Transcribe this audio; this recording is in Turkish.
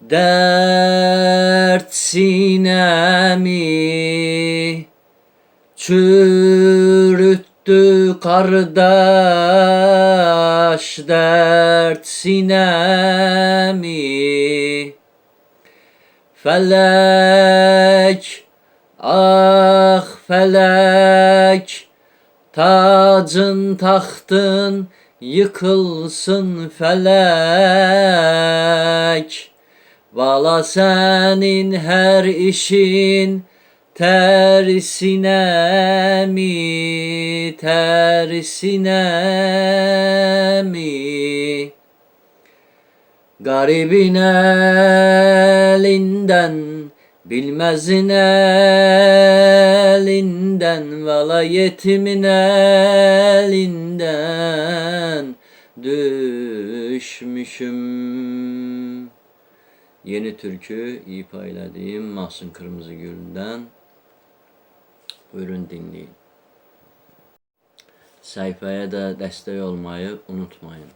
Dert sinemi çürüttü kardeş dert sinemi. Felek ah felek Tacın tahtın yıkılsın felek Vala senin her işin tersine mi, tersine mi? Garibin elinden, bilmezin elinden, vala yetimin elinden düşmüşüm. Yeni türkü ifa elədim Mahsun Kırmızıgül'den. Buyurun dinleyin. Sayfaya da destek olmayı unutmayın.